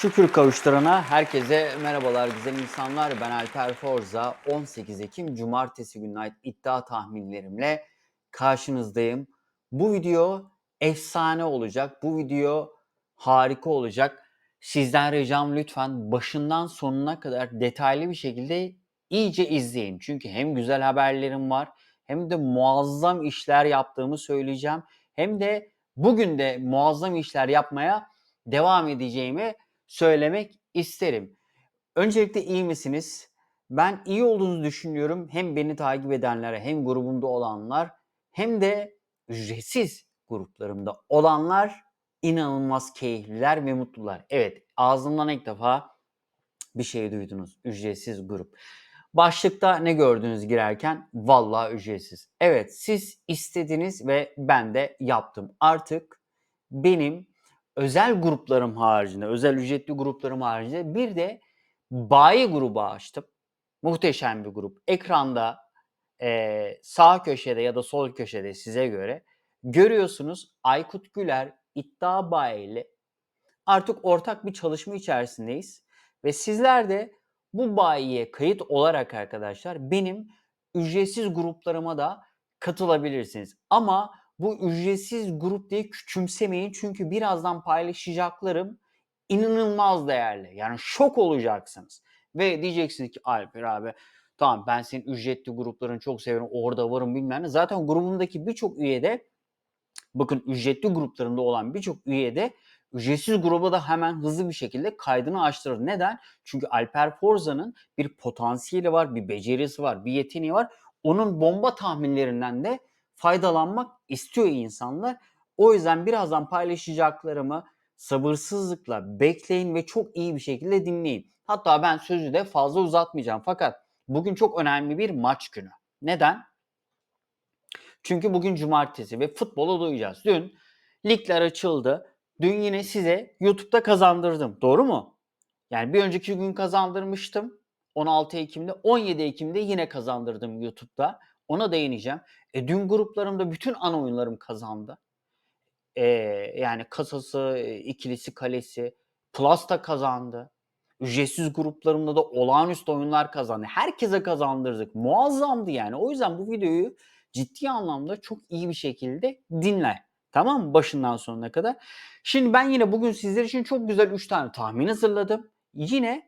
Şükür kavuşturana herkese merhabalar güzel insanlar. Ben Alper Forza. 18 Ekim Cumartesi gününe ait iddia tahminlerimle karşınızdayım. Bu video efsane olacak. Bu video harika olacak. Sizden ricam lütfen başından sonuna kadar detaylı bir şekilde iyice izleyin. Çünkü hem güzel haberlerim var hem de muazzam işler yaptığımı söyleyeceğim. Hem de bugün de muazzam işler yapmaya devam edeceğimi söylemek isterim. Öncelikle iyi misiniz? Ben iyi olduğunuzu düşünüyorum. Hem beni takip edenlere hem grubumda olanlar hem de ücretsiz gruplarımda olanlar inanılmaz keyifliler ve mutlular. Evet ağzımdan ilk defa bir şey duydunuz. Ücretsiz grup. Başlıkta ne gördünüz girerken? Vallahi ücretsiz. Evet siz istediniz ve ben de yaptım. Artık benim özel gruplarım haricinde, özel ücretli gruplarım haricinde bir de bayi grubu açtım. Muhteşem bir grup. Ekranda eee, sağ köşede ya da sol köşede size göre görüyorsunuz Aykut Güler iddia bayiyle artık ortak bir çalışma içerisindeyiz. Ve sizler de bu bayiye kayıt olarak arkadaşlar benim ücretsiz gruplarıma da katılabilirsiniz. Ama bu ücretsiz grup diye küçümsemeyin çünkü birazdan paylaşacaklarım inanılmaz değerli. Yani şok olacaksınız. Ve diyeceksiniz ki Alper abi tamam ben senin ücretli gruplarını çok severim orada varım bilmem ne. Zaten grubumdaki birçok üyede bakın ücretli gruplarında olan birçok üyede ücretsiz gruba da hemen hızlı bir şekilde kaydını açtırır. Neden? Çünkü Alper Forza'nın bir potansiyeli var, bir becerisi var, bir yeteneği var. Onun bomba tahminlerinden de faydalanmak istiyor insanlar. O yüzden birazdan paylaşacaklarımı sabırsızlıkla bekleyin ve çok iyi bir şekilde dinleyin. Hatta ben sözü de fazla uzatmayacağım. Fakat bugün çok önemli bir maç günü. Neden? Çünkü bugün cumartesi ve futbolu duyacağız. Dün ligler açıldı. Dün yine size YouTube'da kazandırdım. Doğru mu? Yani bir önceki gün kazandırmıştım. 16 Ekim'de, 17 Ekim'de yine kazandırdım YouTube'da. Ona değineceğim. E, dün gruplarımda bütün ana oyunlarım kazandı. E, yani kasası, ikilisi, kalesi, Plus da kazandı. Ücretsiz gruplarımda da olağanüstü oyunlar kazandı. Herkese kazandırdık. Muazzamdı yani. O yüzden bu videoyu ciddi anlamda çok iyi bir şekilde dinle. Tamam mı? Başından sonuna kadar. Şimdi ben yine bugün sizler için çok güzel 3 tane tahmin hazırladım. Yine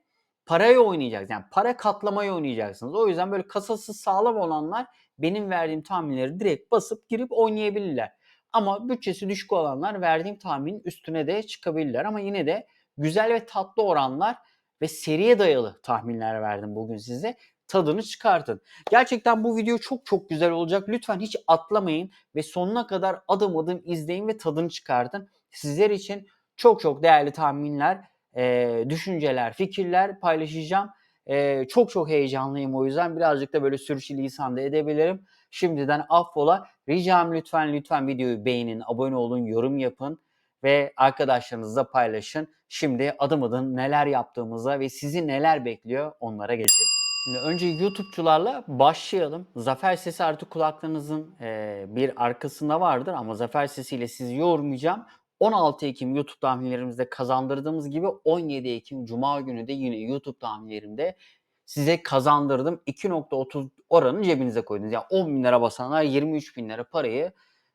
parayı oynayacaksınız. Yani para katlamayı oynayacaksınız. O yüzden böyle kasası sağlam olanlar benim verdiğim tahminleri direkt basıp girip oynayabilirler. Ama bütçesi düşük olanlar verdiğim tahminin üstüne de çıkabilirler. Ama yine de güzel ve tatlı oranlar ve seriye dayalı tahminler verdim bugün size. Tadını çıkartın. Gerçekten bu video çok çok güzel olacak. Lütfen hiç atlamayın ve sonuna kadar adım adım izleyin ve tadını çıkartın. Sizler için çok çok değerli tahminler, e, düşünceler, fikirler paylaşacağım. E, çok çok heyecanlıyım o yüzden birazcık da böyle sürçülisan da edebilirim. Şimdiden affola. Ricam lütfen lütfen videoyu beğenin, abone olun, yorum yapın ve arkadaşlarınızla paylaşın. Şimdi adım adım neler yaptığımıza ve sizi neler bekliyor onlara geçelim. Şimdi önce YouTube'cularla başlayalım. Zafer sesi artık kulaklarınızın e, bir arkasında vardır ama zafer sesiyle sizi yormayacağım. 16 Ekim YouTube tahminlerimizde kazandırdığımız gibi 17 Ekim Cuma günü de yine YouTube tahminlerimde size kazandırdım. 2.30 oranı cebinize koydunuz. Yani 10 bin lira basanlar 23 bin lira parayı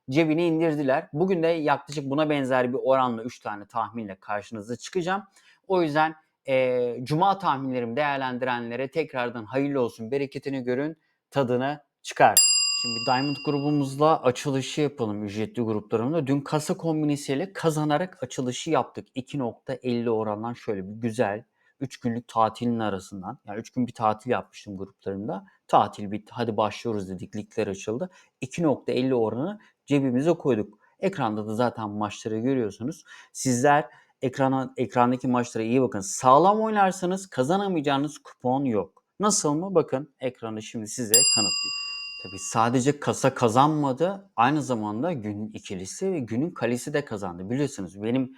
cebine indirdiler. Bugün de yaklaşık buna benzer bir oranla 3 tane tahminle karşınıza çıkacağım. O yüzden e, Cuma tahminlerimi değerlendirenlere tekrardan hayırlı olsun, bereketini görün, tadını çıkar. Şimdi Diamond grubumuzla açılışı yapalım ücretli gruplarımda. Dün kasa kombinesiyle kazanarak açılışı yaptık. 2.50 orandan şöyle bir güzel 3 günlük tatilin arasından. Yani 3 gün bir tatil yapmıştım gruplarımda. Tatil bitti hadi başlıyoruz dedik ligler açıldı. 2.50 oranı cebimize koyduk. Ekranda da zaten maçları görüyorsunuz. Sizler ekrana, ekrandaki maçlara iyi bakın. Sağlam oynarsanız kazanamayacağınız kupon yok. Nasıl mı? Bakın ekranı şimdi size kanıtlıyor. Tabii sadece kasa kazanmadı. Aynı zamanda günün ikilisi ve günün kalesi de kazandı. Biliyorsunuz benim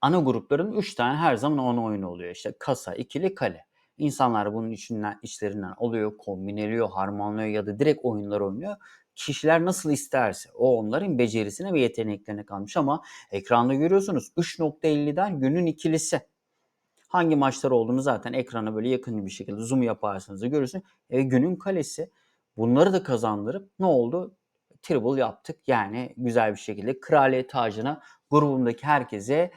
ana grupların 3 tane her zaman ana oyunu oluyor. İşte kasa, ikili, kale. İnsanlar bunun içinden, içlerinden oluyor, kombineliyor, harmanlıyor ya da direkt oyunlar oynuyor. Kişiler nasıl isterse o onların becerisine ve yeteneklerine kalmış ama ekranda görüyorsunuz 3.50'den günün ikilisi. Hangi maçlar olduğunu zaten ekrana böyle yakın bir şekilde zoom yaparsanız da görürsün. E, günün kalesi. Bunları da kazandırıp ne oldu? Triple yaptık. Yani güzel bir şekilde kraliyet tacını grubumdaki herkese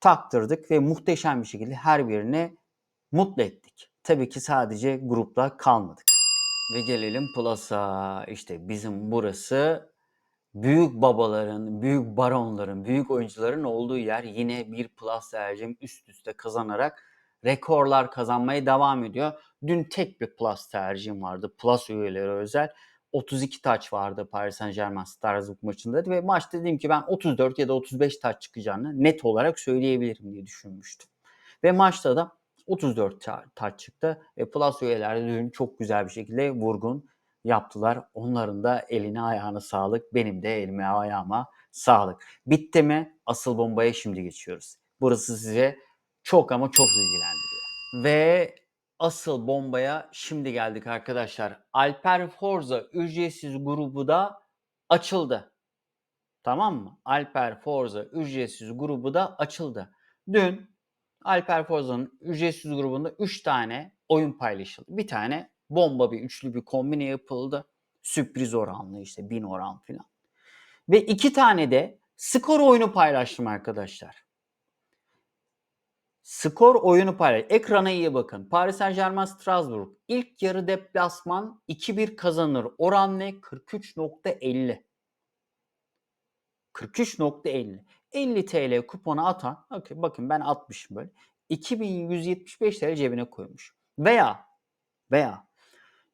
taktırdık ve muhteşem bir şekilde her birini mutlu ettik. Tabii ki sadece grupla kalmadık. Ve gelelim Plus'a. İşte bizim burası büyük babaların, büyük baronların, büyük oyuncuların olduğu yer yine bir Plus tercihim üst üste kazanarak rekorlar kazanmaya devam ediyor. Dün tek bir Plus tercihim vardı. Plus üyeleri özel. 32 taç vardı Paris Saint Germain Strasbourg maçında ve maç dedim ki ben 34 ya da 35 taç çıkacağını net olarak söyleyebilirim diye düşünmüştüm. Ve maçta da 34 taç çıktı ve Plus üyeler de dün çok güzel bir şekilde vurgun yaptılar. Onların da eline ayağına sağlık. Benim de elime ayağıma sağlık. Bitti mi? Asıl bombaya şimdi geçiyoruz. Burası size çok ama çok ilgilendiriyor. Ve asıl bombaya şimdi geldik arkadaşlar. Alper Forza ücretsiz grubu da açıldı. Tamam mı? Alper Forza ücretsiz grubu da açıldı. Dün Alper Forza'nın ücretsiz grubunda 3 tane oyun paylaşıldı. Bir tane bomba bir üçlü bir kombine yapıldı. Sürpriz oranlı işte bin oran filan. Ve iki tane de skor oyunu paylaştım arkadaşlar. Skor oyunu paylaş. Ekrana iyi bakın. Paris Saint Germain Strasbourg. İlk yarı deplasman 2-1 kazanır. Oran ne? 43.50. 43.50. 50 TL kuponu atan, okay, bakın ben atmışım böyle. 2175 TL cebine koymuş. Veya veya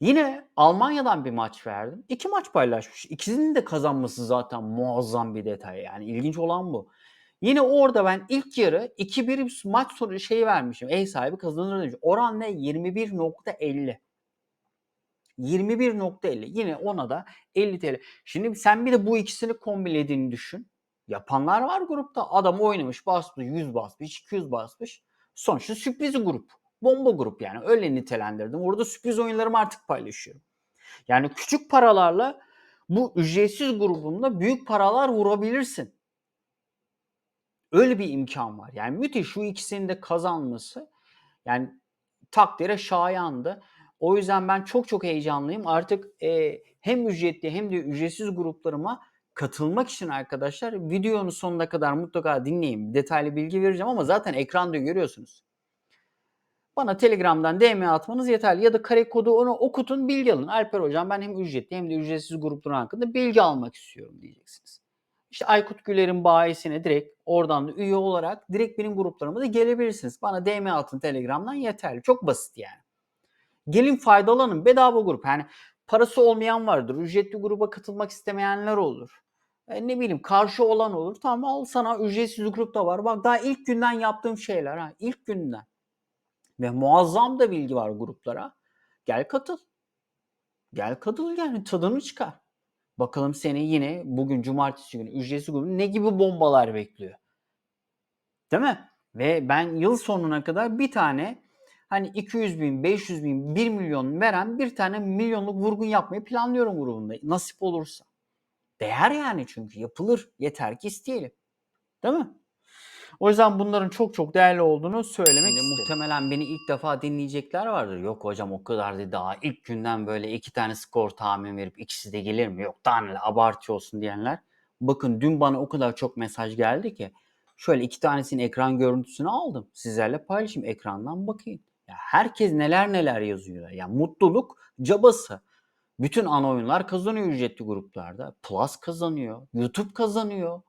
yine Almanya'dan bir maç verdim. İki maç paylaşmış. İkisinin de kazanması zaten muazzam bir detay. Yani ilginç olan bu. Yine orada ben ilk yarı 2-1 maç sonu şey vermişim. Ev sahibi kazanır demiş. Oran ne? 21.50. 21.50. Yine ona da 50 TL. Şimdi sen bir de bu ikisini kombinlediğini düşün. Yapanlar var grupta. Adam oynamış, basmış, 100 basmış, 200 basmış. Sonuçta sürpriz grup. Bomba grup yani. Öyle nitelendirdim. Orada sürpriz oyunlarımı artık paylaşıyorum. Yani küçük paralarla bu ücretsiz grubunda büyük paralar vurabilirsin. Öyle bir imkan var. Yani müthiş şu ikisinin de kazanması yani takdire şayandı. O yüzden ben çok çok heyecanlıyım. Artık e, hem ücretli hem de ücretsiz gruplarıma katılmak için arkadaşlar videonun sonuna kadar mutlaka dinleyin. Detaylı bilgi vereceğim ama zaten ekranda görüyorsunuz. Bana Telegram'dan DM atmanız yeterli ya da kare kodu onu okutun bilgi alın. Alper hocam ben hem ücretli hem de ücretsiz gruplar hakkında bilgi almak istiyorum diyeceksiniz. İşte Aykut Güler'in bayisine direkt oradan da üye olarak direkt benim gruplarıma da gelebilirsiniz. Bana DM atın Telegram'dan yeterli. Çok basit yani. Gelin faydalanın. Bedava grup. Yani parası olmayan vardır. Ücretli gruba katılmak istemeyenler olur. E, ne bileyim karşı olan olur. Tamam al sana ücretsiz grup da var. Bak daha ilk günden yaptığım şeyler. Ha, ilk günden. Ve muazzam da bilgi var gruplara. Gel katıl. Gel katıl yani tadını çıkar. Bakalım seni yine bugün cumartesi günü ücretsiz grubu ne gibi bombalar bekliyor. Değil mi? Ve ben yıl sonuna kadar bir tane hani 200 bin, 500 bin, 1 milyon veren bir tane milyonluk vurgun yapmayı planlıyorum grubunda. Nasip olursa. Değer yani çünkü yapılır. Yeter ki isteyelim. Değil mi? O yüzden bunların çok çok değerli olduğunu söylemek Şimdi isterim. Muhtemelen beni ilk defa dinleyecekler vardır. Yok hocam o kadar değil daha ilk günden böyle iki tane skor tahmin verip ikisi de gelir mi? Yok daha ne abartıyorsun diyenler. Bakın dün bana o kadar çok mesaj geldi ki şöyle iki tanesinin ekran görüntüsünü aldım. Sizlerle paylaşayım ekrandan bakayım. Ya herkes neler neler yazıyor. Ya mutluluk cabası. Bütün ana oyunlar kazanıyor ücretli gruplarda. Plus kazanıyor. YouTube kazanıyor.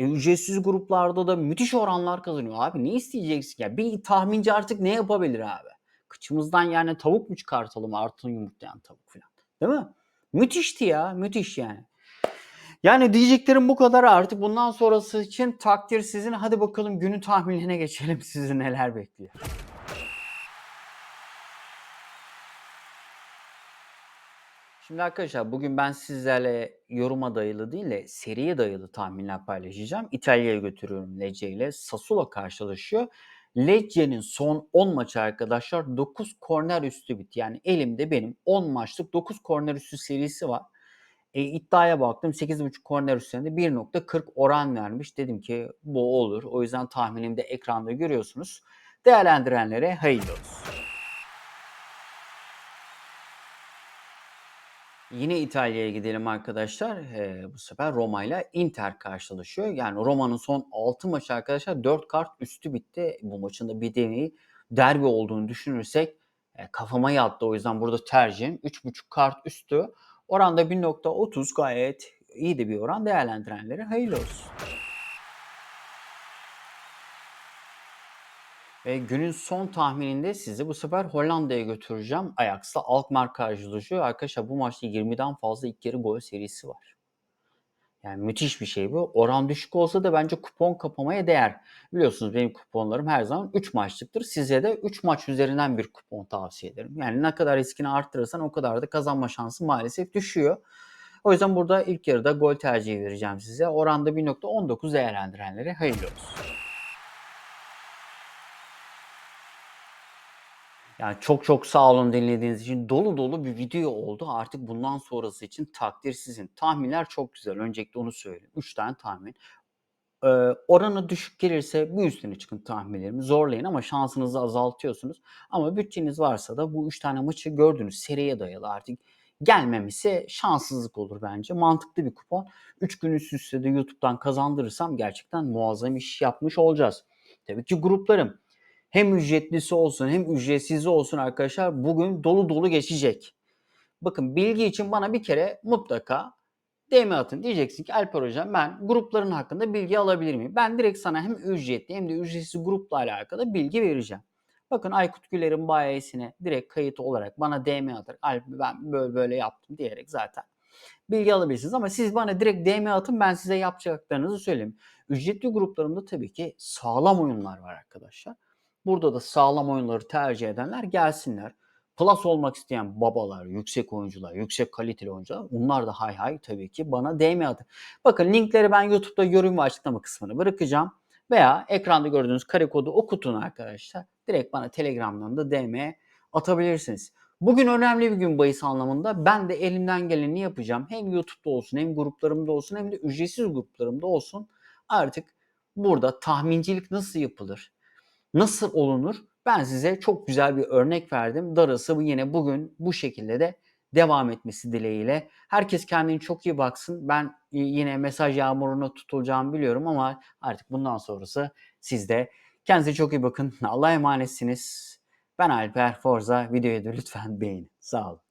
E, ücretsiz gruplarda da müthiş oranlar kazanıyor. Abi ne isteyeceksin ya? Bir tahminci artık ne yapabilir abi? Kıçımızdan yani tavuk mu çıkartalım artın yumurtlayan tavuk falan. Değil mi? Müthişti ya. Müthiş yani. Yani diyeceklerim bu kadar artık. Bundan sonrası için takdir sizin. Hadi bakalım günün tahminine geçelim. Sizi neler bekliyor. Şimdi arkadaşlar bugün ben sizlerle yoruma dayalı değil de seriye dayalı tahminler paylaşacağım. İtalya'ya götürüyorum Lecce ile. Sassuolo karşılaşıyor. Lecce'nin son 10 maçı arkadaşlar 9 korner üstü bit. Yani elimde benim 10 maçlık 9 korner üstü serisi var. E, iddiaya baktım 8.5 korner üstünde 1.40 oran vermiş. Dedim ki bu olur. O yüzden tahminimde ekranda görüyorsunuz. Değerlendirenlere hayırlı olsun. Yine İtalya'ya gidelim arkadaşlar. Eee, bu sefer Roma ile Inter karşılaşıyor. Yani Roma'nın son 6 maçı arkadaşlar 4 kart üstü bitti. Bu maçın da bir nevi derbi olduğunu düşünürsek e, kafama yattı. O yüzden burada tercihim 3.5 kart üstü. Oranda 1.30 gayet iyi de bir oran. Değerlendirenlere hayırlı olsun. Ve günün son tahmininde sizi bu sefer Hollanda'ya götüreceğim. Ajax'la Alkmaar karşılaşıyor. Arkadaşlar bu maçta 20'den fazla ilk yarı gol serisi var. Yani müthiş bir şey bu. Oran düşük olsa da bence kupon kapamaya değer. Biliyorsunuz benim kuponlarım her zaman 3 maçlıktır. Size de 3 maç üzerinden bir kupon tavsiye ederim. Yani ne kadar riskini arttırırsan o kadar da kazanma şansı maalesef düşüyor. O yüzden burada ilk yarıda gol tercihi vereceğim size. Oranda 1.19 değerlendirenlere hayırlı olsun. Yani çok çok sağ olun dinlediğiniz için. Dolu dolu bir video oldu. Artık bundan sonrası için takdir sizin. Tahminler çok güzel. Öncelikle onu söyleyeyim. 3 tane tahmin. Ee, oranı düşük gelirse bir üstüne çıkın tahminlerimi. Zorlayın ama şansınızı azaltıyorsunuz. Ama bütçeniz varsa da bu 3 tane maçı gördünüz. Seriye dayalı artık. Gelmemişse şanssızlık olur bence. Mantıklı bir kupon. 3 gün üst üste de YouTube'dan kazandırırsam gerçekten muazzam iş yapmış olacağız. Tabii ki gruplarım hem ücretlisi olsun hem ücretsizi olsun arkadaşlar bugün dolu dolu geçecek. Bakın bilgi için bana bir kere mutlaka DM atın. Diyeceksin ki Alper Hocam ben grupların hakkında bilgi alabilir miyim? Ben direkt sana hem ücretli hem de ücretsiz grupla alakalı bilgi vereceğim. Bakın Aykut Güler'in bayisine direkt kayıt olarak bana DM atır. Alp ben böyle böyle yaptım diyerek zaten bilgi alabilirsiniz. Ama siz bana direkt DM atın ben size yapacaklarınızı söyleyeyim. Ücretli gruplarımda tabii ki sağlam oyunlar var arkadaşlar. Burada da sağlam oyunları tercih edenler gelsinler. Plus olmak isteyen babalar, yüksek oyuncular, yüksek kaliteli oyuncular bunlar da hay hay tabii ki bana atın. Bakın linkleri ben YouTube'da yorum ve açıklama kısmına bırakacağım. Veya ekranda gördüğünüz kare kodu okutun arkadaşlar. Direkt bana Telegram'dan da DM atabilirsiniz. Bugün önemli bir gün bahis anlamında. Ben de elimden geleni yapacağım. Hem YouTube'da olsun hem gruplarımda olsun hem de ücretsiz gruplarımda olsun. Artık burada tahmincilik nasıl yapılır? Nasıl olunur? Ben size çok güzel bir örnek verdim. Darısı bu yine bugün bu şekilde de devam etmesi dileğiyle. Herkes kendini çok iyi baksın. Ben yine mesaj yağmuruna tutulacağımı biliyorum ama artık bundan sonrası sizde. Kendinize çok iyi bakın. Allah'a emanetsiniz. Ben Alper Forza. Videoyu da lütfen beğenin. Sağ olun.